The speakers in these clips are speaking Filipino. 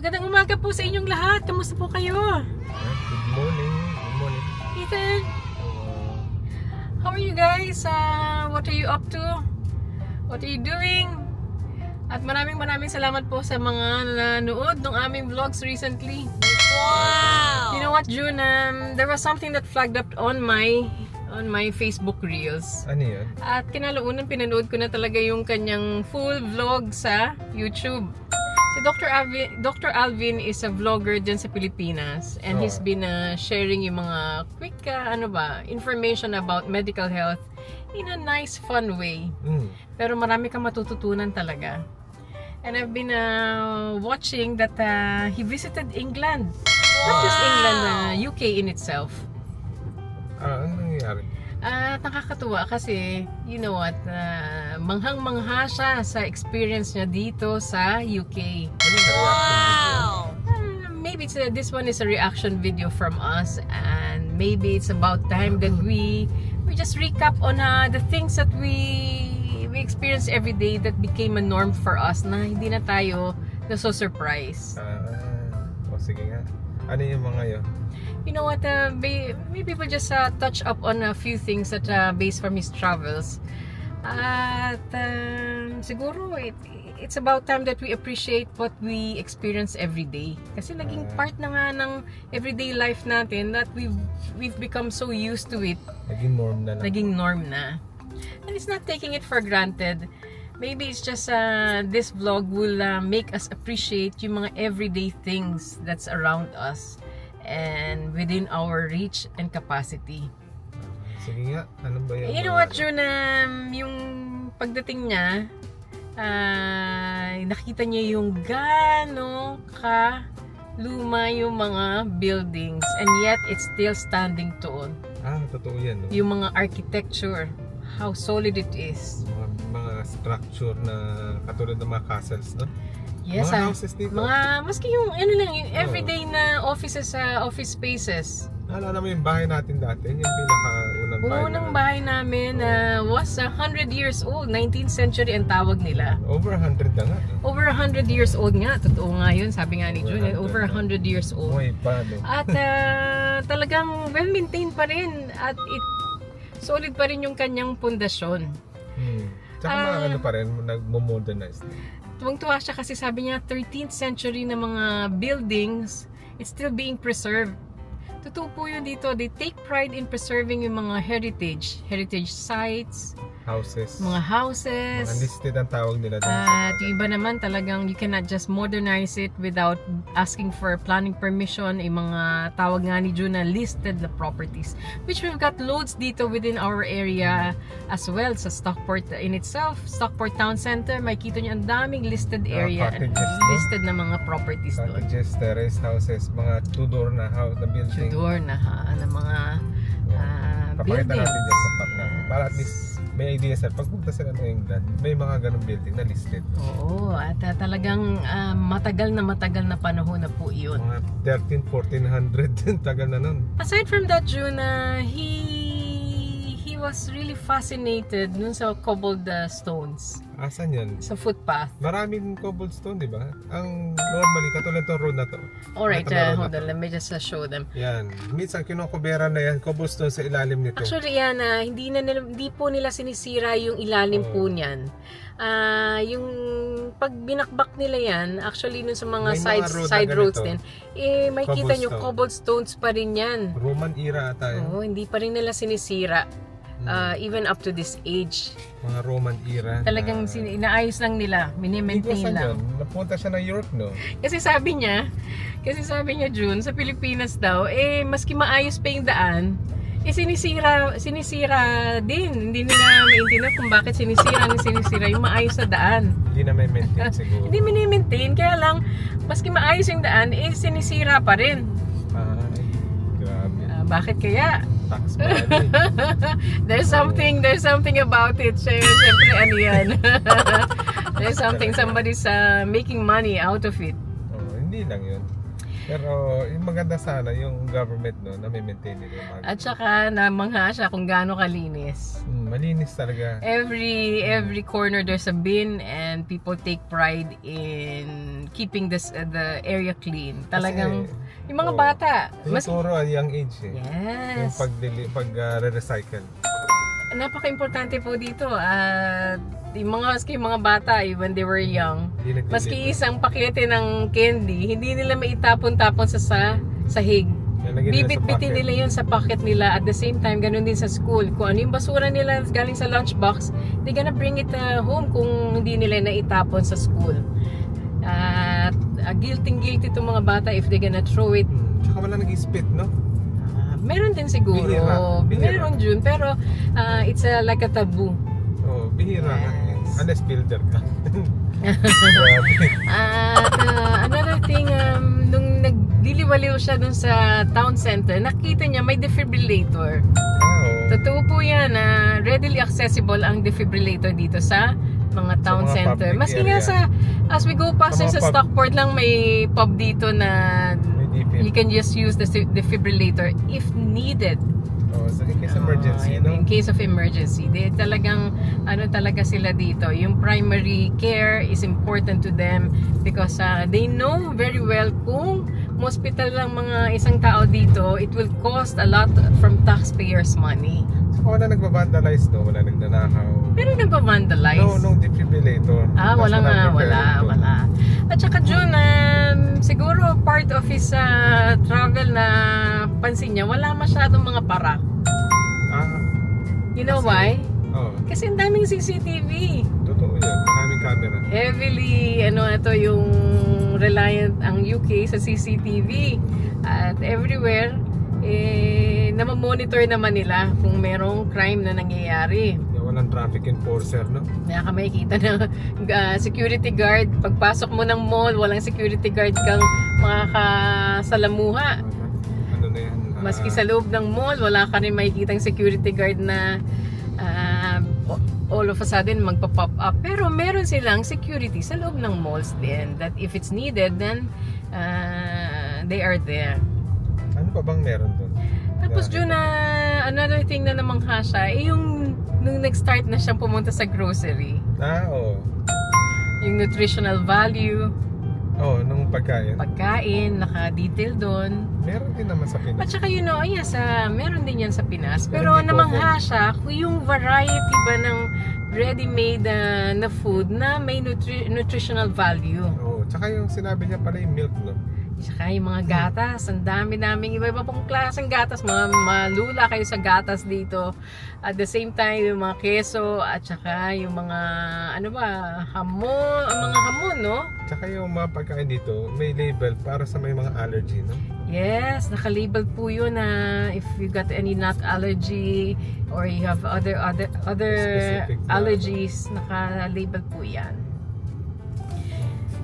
Magandang umaga po sa inyong lahat. Kamusta po kayo? Good morning. Good morning. Ethan, how are you guys? Uh, what are you up to? What are you doing? At maraming maraming salamat po sa mga nanood ng aming vlogs recently. Wow! You know what, June? Um, there was something that flagged up on my on my Facebook Reels. ano yun? At kinalaunan pinanood ko na talaga yung kanyang full vlog sa YouTube. Si Dr. Alvin, Dr. Alvin is a vlogger dyan sa Pilipinas and Oh. he's been uh, sharing yung mga quick uh, ano ba, information about medical health in a nice fun way. Mm. Pero marami kang matututunan talaga. And I've been uh, watching that uh, he visited England. Not just England, uh, UK in itself. Ah, ano nangyayari? At nakakatuwa kasi, you know what, uh, manghang-mangha siya sa experience niya dito sa UK. Reaction Uh, maybe it's a- this one is a reaction video from us and maybe it's about time that we we just recap on uh, the things that we we experience every day that became a norm for us na hindi na tayo na so surprise. Ah, o sige nga. Ano yung mga yun? You know what? Uh, may- maybe we'll just uh, touch up on a few things that uh, based from his travels. At um, siguro it, it's about time that we appreciate what we experience every day. Kasi naging Ah. part na nga ng everyday life natin that we've we've become so used to it, Naging norm na lang. naging norm na. And it's not taking it for granted. Maybe it's just uh, this vlog will uh, make us appreciate yung mga everyday things that's around us and within our reach and capacity. Sige nga. Ano ba yung You know what, June? Um, yung pagdating niya, ah, nakita niya yung gaano ka luma yung mga buildings and yet it's still standing tall. Ah, totoo yan. No? Yung mga architecture, how solid it is. Mga, mga structure na katulad ng mga castles, no? Yes, mga ah. houses dito. Mga, maski yung, ano lang, yung everyday na offices sa office spaces. Naalala mo yung bahay natin dati? Yung pinaka-unang bahay. Unang na- bahay namin na was 100 years old, 19th century ang tawag nila. Over 100 na nga. Over 100 years old nga, totoo nga yun, sabi nga ni June, over 100 years old. Buhay pa, no? At ah, talagang well-maintained pa rin at it solid pa rin yung kanyang pundasyon. Hmm. Tsaka mga Ah. ano pa rin, nag-modernize. Tuwang-tuwa siya kasi sabi niya 13th century na mga buildings, it's still being preserved. Totoo po yun dito. They take pride in preserving yung mga heritage, heritage sites, Houses. mga houses. Mga listed ang tawag nila dun. At yung iba naman talagang you cannot just modernize it without asking for planning permission. Yung mga tawag nga ni June na listed na properties. Which we've got loads dito within our area as well sa Stockport in itself. Stockport Town Center, makikita nyo ang daming listed area. no? listed na mga properties doon. Cottages, terrace houses, mga two-door na house na building. Tudor na ha, na mga ah, Papakita buildings. natin dyan sa park natin. Para at least may idea sir, pag punta sila ng England, may mga ganong building na listed. Oo, at ah, talagang ah, matagal na matagal na panahon na po iyon. Mga 13, 1400, tagal na nun. Aside from that, uh, he he was really fascinated nun sa cobbled uh, stones Asan yan? sa footpath. Maraming cobblestone, di ba? Ang normally, katulad ng road na to. Alright, uh, hold on, let me just uh, show them. Yan. Minsan kinokobera na yan, cobblestone sa ilalim nito. Actually, yan, ah, hindi, na nila, hindi po nila sinisira yung ilalim po Oh. niyan. Ah, yung pag binakbak nila yan, actually nun sa mga May mga side, road na side roads din, eh, may kita nyo, Cobblestone. cobblestones pa rin yan. Roman era ata yan. Oo, hindi pa rin nila sinisira. Ah, even up to this age. mga Roman era. Talagang na- sin- inaayos lang nila, minimaintain lang. yun. Napunta siya ng York, no? Kasi sabi niya, kasi sabi niya June, sa Pilipinas daw, eh maski maayos pa yung daan, eh sinisira, sinisira din. Hindi nila maintindihan kung bakit sinisira ng sinisira yung maayos sa daan. Hindi na may maintain siguro. Hindi minimaintain, kaya lang, maski maayos yung daan, eh sinisira pa rin. Ay, grabe. Ah, bakit kaya? Tax money. There's something, there's something about it. Siyempre, ano yan? there's something, somebody's uh, making money out of it. oh, hindi lang yun. Pero yung maganda sana yung government no, na may maintain nila yung mga At saka namangha siya kung gaano kalinis. Mm, malinis talaga. Every every corner there's a bin and people take pride in keeping this uh, the area clean. Talagang yung mga oo. bata, mas Tinuturo at young age eh. Yung Yes. pag, pag uh, re-recycle. Napaka-importante po dito at yung mga maski mga bata eh, when they were young, maski isang pakete ng candy, hindi nila maitapon-tapon sa sa sahig. Bibit-bitin nila yun sa pocket nila at the same time, ganun din sa school. Kung ano yung basura nila galing sa lunchbox, they gonna bring it uh, home kung hindi nila naitapon sa school. At uh, guilty-guilty itong mga bata if they gonna throw it. Hmm. Tsaka wala nag-spit, no? Ah, meron din siguro. Bihira, bihira. Meron dun, pero uh, it's a, like a taboo. Bihira. Yes. Unless builder ka. At uh, another thing, um, nung nagliliwaliw siya dun sa town center, nakita niya may defibrillator. Oo. Totoo po yan na readily accessible ang defibrillator dito sa mga town mga center. Maski nga sa, as we go past Sa sa pub- Stockport lang, may pub dito na you can just use the defibrillator if needed. In case emergency, Oh, in, no? in case of emergency. They talagang, ano talaga sila dito. Yung primary care is important to them because uh, they know very well kung hospital lang mga isang tao dito, it will cost a lot from taxpayers' money. So, wala nagbabandalize, no? Wala nagnanakaw. Pero nagpa-vandalize. No, no defibrillator. Ah, wala nga, wala, doon. wala. At saka Jun, um, siguro part of his uh, travel na pansin niya, wala masyadong mga para. Ah, You know Kasi- why? oo. Kasi ang daming CCTV. Totoo yan. Maraming camera. Heavily, ano, ito yung reliant ang UK sa CCTV. At everywhere, eh, namamonitor naman nila kung merong crime na nangyayari. Walang traffic enforcer, no? Kaya ka makikita ng uh, security guard. Pagpasok mo ng mall, walang security guard kang makakasalamuha. Maski sa loob ng mall, wala ka rin makikita security guard na ah, all of a sudden magpa-pop up. Pero meron silang security sa loob ng malls din. That if it's needed, then ah, they are there. Ano pa bang meron doon? Tapos Grabe. Jun, na another thing na namangha siya, eh, yung nung nag-start na siyang pumunta sa grocery, Ah, oo. yung nutritional value, Oo, nung pagkain. pagkain, naka-detail doon. Meron din naman sa At Pinas. saka you know, yes, ah, meron din yan sa Pinas. Pero Pero namangha siya kung yung variety ba ng ready-made ah, na food na may nutri- nutritional value. Oo, tsaka yung sinabi niya pala yung milk, no? Saka yung mga gatas, ang dami-daming iba-iba pong klaseng gatas. Mga malula kayo sa gatas dito. At the same time, yung mga keso at saka yung mga, ano ba, hamon, ang mga hamon, no? Tsaka yung mga pagkain dito, may label para sa may mga allergy, no? Yes, nakalabel po yun na if you got any nut allergy or you have other other other Specific na- allergies, nakalabel po yan.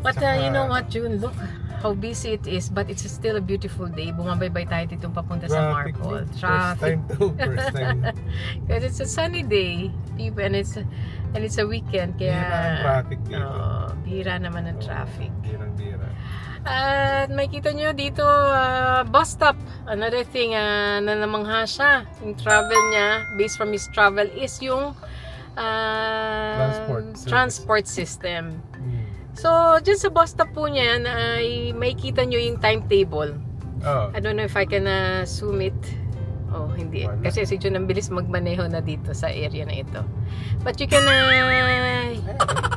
But uh, you know what, June, look how busy it is, but it's still a beautiful day. Bumabaybay tayo dito papunta sa Traffic, Marcol. no? First time to, first time. Because it's a sunny day, people, and it's and it's a weekend, kaya Bihira ang traffic dito. Oo, bihira naman ang traffic. Birang-bira. At makita nyo dito, ah, bus stop. Another thing ah, na namangha siya. Yung travel niya, based from his travel, is yung ah, Transport transport system. So, dyan sa bus stop po niya, ay makikita nyo yung timetable. Oo. I don't know if I can ah, zoom it. Oh, hindi. Wala. Kasi si Jun ang bilis magmaneho na dito sa area na ito. But you can...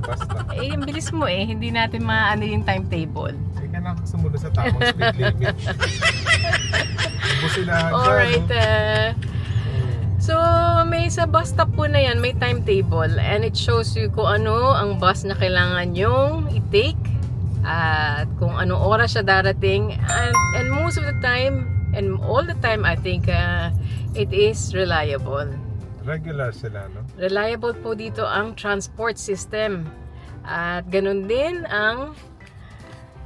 Basta. eh, ang bilis mo eh. Hindi natin maano yung timetable. Hindi ka na sumunod sa tamang speed limit. Busin na Alright. Uh. So, may sa bus stop po na yan, may timetable. And it shows you kung ano ang bus na kailangan yung i-take. At kung anong oras siya darating. And, and most of the time, and all the time, I think, uh, it is reliable. Regular sila, no? Reliable po dito ang transport system. At ganun din ang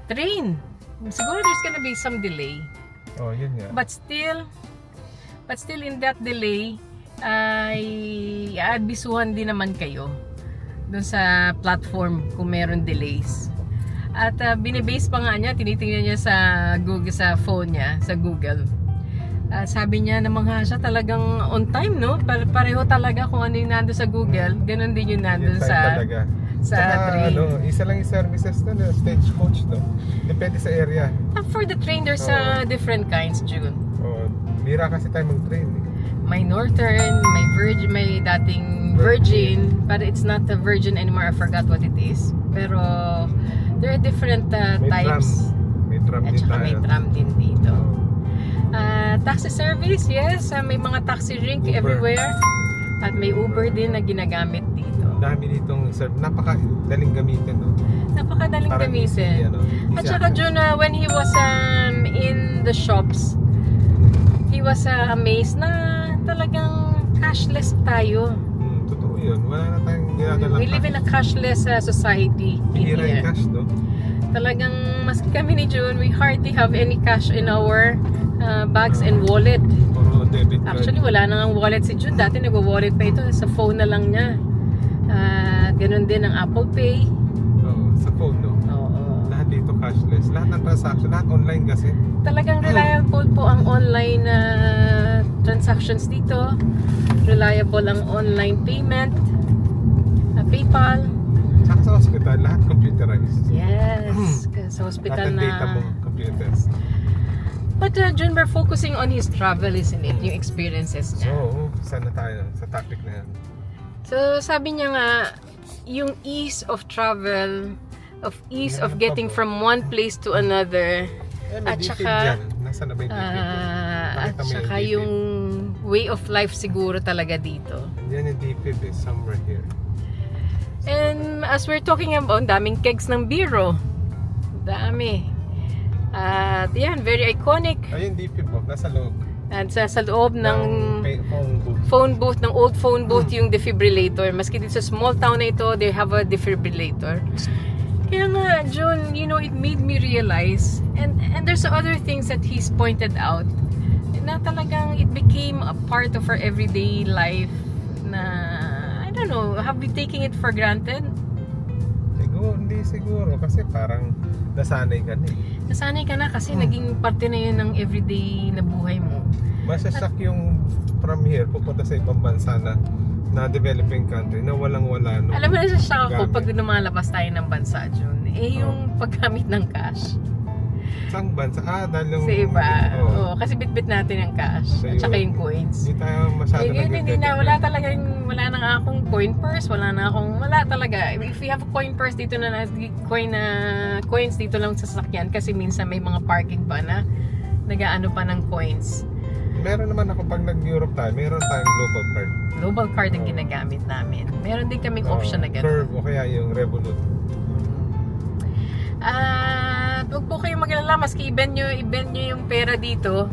train. Siguro there's gonna be some delay. Oh, yun nga. But still, but still in that delay, ay aabisuhan din naman kayo dun sa platform kung meron delays. At uh, binibase pa nga niya, tinitingnan niya sa Google, sa phone niya, sa Google. Ah, sabi niya na mga siya talagang on time, no? Pare- pareho talaga kung ano yung nando sa Google, ganun din yung nando Yun tayo sa talaga. sa Saka, train. ano, isa lang yung services na, na stagecoach, no? Depende sa area. Ah, for the train, there's uh, different kinds, June. O, bira kasi tayo mag-train. Eh. May Northern, may Virgin, may dating Virgin, but it's not the Virgin anymore. I forgot what it is. Pero there are different uh, May types. tram. May tram At saka may tram din dito. Ah, taxi service, yes. Ah, may mga taxi rank Uber. everywhere. At may Uber din na ginagamit dito. Dami ditong serve. Napakadaling gamitin, no? Napakadaling Parang easy, gamitin. ano, easy At saka access. Jun, ah, when he was um, in the shops, he was uh, amazed na talagang cashless tayo. Hmm, totoo yun. Wala na tayong ginagalang We live in a cashless uh, society in Bihira yung here. cash, no? Talagang maski kami ni June, we hardly have any cash in our uh, bags and wallet. Puro debit card. Actually, wala na nga wallet si June. Dati nagwa-wallet pa ito. Sa phone na lang niya. Ah, ganun din ang Apple Pay. Lahat ng transaction, lahat online kasi. Talagang reliable po ang online na transactions dito. Reliable ang online payment. ah, PayPal. Saka sa hospital, lahat computerized. Yes. Kasi Sa hospital lahat na... data mo, computers. But uh, Jun, we're focusing on his travel, isn't it? Yung experiences So, niya. saan na tayo sa topic na yan? So, sabi niya nga, yung ease of travel, of ease of getting from one place to another, Eh, At saka, ah, at saka yung way of life siguro talaga dito. Yan yung DFID is somewhere here. And as we're talking about, daming kegs ng biro. Dami. At yan, very iconic. Ayun, DFID mo. Nasa loob. At sa, sa loob ng pay- phone booth. phone booth, ng old phone booth, Hmm. yung defibrillator. Maski dito sa small town na ito, they have a defibrillator. Kaya nga, John, you know, it made me realize, and, and there's other things that he's pointed out, na talagang it became a part of our everyday life na, I don't know, have we taking it for granted? Siguro, hindi siguro. Kasi parang nasanay ka na eh. Nasanay ka na kasi Hmm. naging parte na yun ng everyday na buhay mo. Masasyak yung from here, pupunta sa ibang bansa na na developing country na walang wala na siya ako Gamit. pag lumalabas tayo ng bansa, John, eh yung paggamit ng cash. Saan bansa? Ah, dahil yung... Sa iba. Oo. Oo, kasi bitbit natin ang cash Sa at saka yung coins. Hindi tayo masyado Eh, yun, hindi na, wala talaga, wala na akong coin purse, wala na akong, wala talaga. If you have a coin purse dito na, na- coin na, coins dito lang sa sasakyan kasi minsan may mga parking pa na nagaano pa ng coins. Meron naman ako pag nag-Europe tayo, meron tayong global card. Global card ang ginagamit namin. Meron din kaming Oo, option na gano'n. Curve o kaya yung Revolut. At huwag po kayong magalala, maski i-bend nyo, i-bend nyo yung pera dito,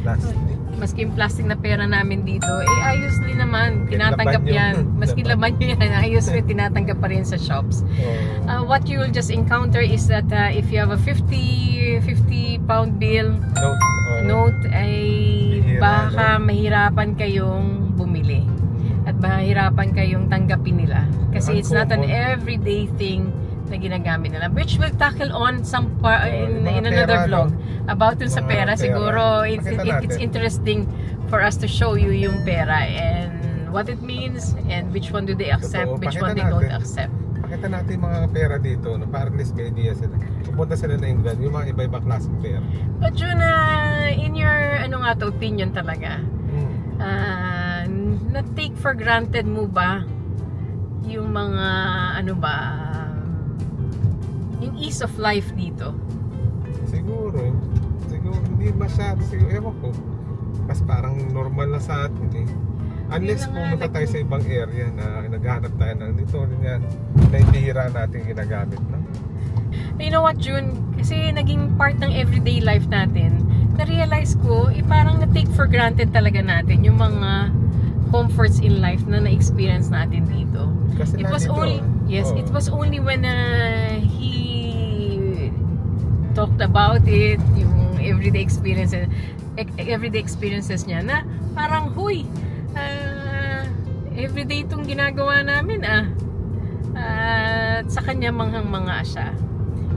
Plastic. maski yung plastic na pera namin dito, eh ayos din naman, Okay, tinatanggap laban yun. yan. Maski Laban. laban nyo yan, ayos din, tinatanggap pa rin sa shops. Oo. Uh, what you will just encounter is that uh, if you have a 50 50 pound bill note. oo. note ay Baka mahirapan kayong bumili at mahirapan kayong tanggapin nila. Kasi it's not an everyday thing na ginagamit nila. Which will tackle on some par- Oo, in, in another vlog. About dun sa pera siguro it's, it's interesting for us to show you yung pera and what it means and which one do they accept which one they don't accept Pakita natin yung mga pera dito, no? para at least may idea sila. Pupunta sila na England, yung mga iba-ibang klaseng pera. But uh, in your, ano nga to, opinion talaga, Hmm. uh, na-take for granted mo ba yung mga, ano ba, yung ease of life dito? Siguro. Siguro, hindi masyado. Siguro, ewan ko. Mas parang normal na sa atin eh. Unless pumunta tayo sa ibang area na naghahanap tayo ng nito, ganyan, na ibihira natin ginagamit, no? You know what, June? Kasi naging part ng everyday life natin, na-realize ko, eh, parang na-take for granted talaga natin yung mga comforts in life na na-experience natin dito. Kasi It was nandito, only yes, oo. it was only when uh, he talked about it, yung everyday experiences, e- everyday experiences niya na parang huy, ah, everyday itong ginagawa namin ah. At sa kanya manghang mga siya.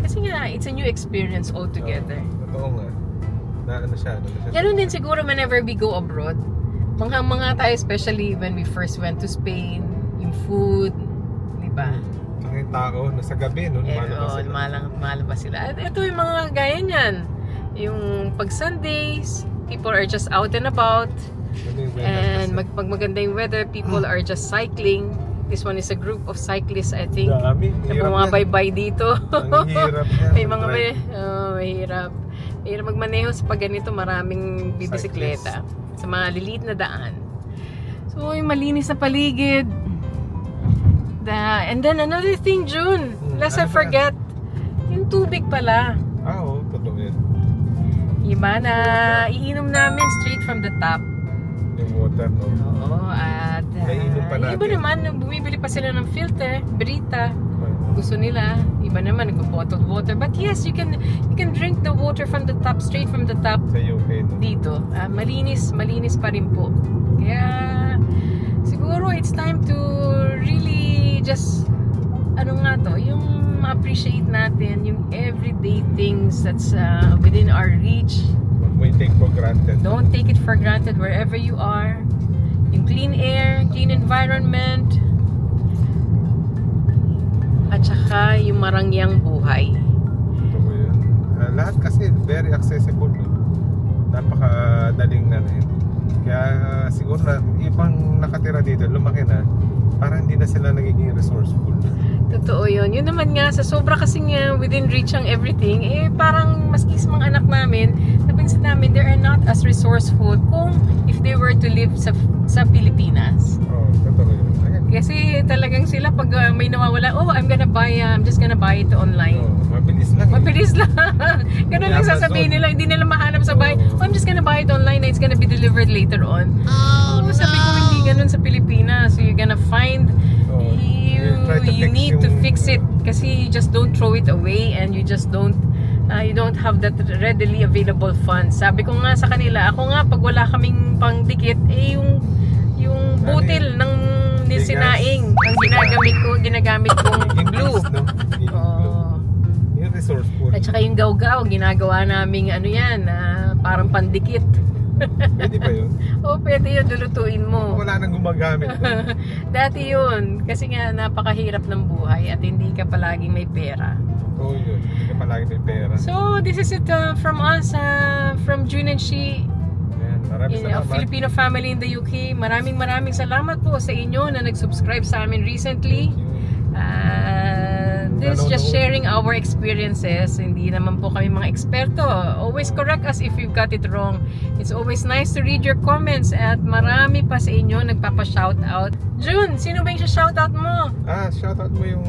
Kasi nga, it's a new experience altogether. Oo, totoo nga. Na ano siya, ano siya. Ganun din siguro whenever we go abroad. Mga mga tayo, especially when we first went to Spain, yung food, di ba? Saka yung tao, nasa gabi, no? Eh, Lumalabas oh, sila. lumalang, lumalabas sila. At ito yung mga gaya niyan. Yung pag Sundays, people are just out and about. Ano yung And kasi? mag, pag maganda yung weather, people are just cycling. This one is a group of cyclists, I think. Dami, hirap yan. bumabaybay dito. Ang hirap yan. May mga may, oh, mahirap. Mahirap magmaneho sa pag ganito, maraming bibisikleta sa mga liliit na daan. So, yung malinis na paligid. The, and then another thing, June, Hmm, lest I ano ba? forget, yung tubig pala. Ah, oo, totoo yan. Iba na iinom namin straight from the tap. Yung water, no? Oo, at uh, Naiinom pa iba natin. naman, bumibili pa sila ng filter, Brita. gusto nila. Iba naman nagbo-bottled water. But yes, you can you can drink the water from the tap straight from the tap Sa UK, no? dito. Ah, malinis, malinis pa rin po. Kaya siguro it's time to really just ano nga to, yung ma-appreciate natin yung everyday things that's uh, within our reach. Mo i-take for granted. Don't take it for granted wherever you are. Yung clean air, clean environment, at saka yung marangyang buhay. Totoo yun. Ah, lahat kasi very accessible, no? Napakadaling na rin. Kaya ah, siguro na ibang nakatira dito, lumaki na, parang hindi na sila nagiging resourceful. Totoo yun. Yun naman nga, sa sobra kasi nga within reach ang everything, eh parang maski sa mga anak namin, napinsan namin, they are not as resourceful kung if they were to live sa sa Pilipinas. Oo, oh, totoo yun. Kasi talagang sila pag uh, may nawawala, oh, I'm gonna buy, uh, I'm just gonna buy it online. Oo, mabilis lang. eh. Mabilis lang. Ganun lang sasabihin nila. Hindi nila mahanap sa bahay. Oo. Oh, I'm just gonna buy it online and it's gonna be delivered later on. Oh, Oh, sabi ko hindi ganun sa Pilipinas. So you're gonna find Oo. You, try to you fix need to fix it kasi you just don't throw it away and you just don't uh, you don't have that readily available funds. Sabi ko nga sa kanila, ako nga pag wala kaming pangdikit, eh yung yung butil ng Bigas. sinaing ang ginagamit ko, ginagamit kong glue. Oh. Resourceful. At saka yung gawgaw, ginagawa naming ano yan, ah, parang pandikit. Pwede ba yun? O pwede yun, lulutuin mo. Wala nang gumagamit. Dati yun, kasi nga napakahirap ng buhay at hindi ka palaging may pera. Oo yun. Hindi ka palagi may pera. So, this is it uh, from us, uh, from June and She, maraming in, a salamat. Filipino family in the UK. Maraming maraming salamat po sa inyo na nag-subscribe sa amin recently. Uh, this is just sharing our experiences. Hindi naman po kami mga eksperto. Always correct us if we've got it wrong. It's always nice to read your comments at marami pa sa inyo nagpapa-shoutout. June, sino ba yung shoutout mo? Ah, shoutout mo yung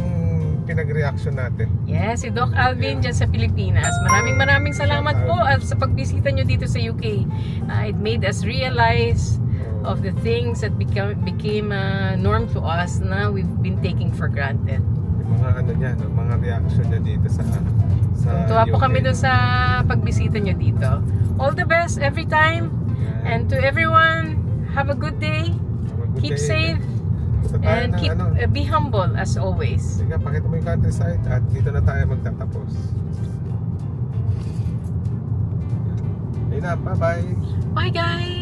pinag-reaction natin. Yes, si Doc Alvin dyan sa Pilipinas. Maraming maraming salamat po at sa pagbisita nyo dito sa UK. Uh, it made us realize of the things that became, became uh, norm to us na we've been taking for granted. Mga ano niya, no? mga reaction niya dito sa sa Tuwa po kami dun sa pagbisita nyo dito. All the best every time. Ayan. And to everyone, have a good day. Have a good Keep day. safe. And ng keep ano. uh, be humble as always. Sige, pakita mo yung countryside at dito na tayo magtatapos. Ayun na, bye-bye! Bye guys!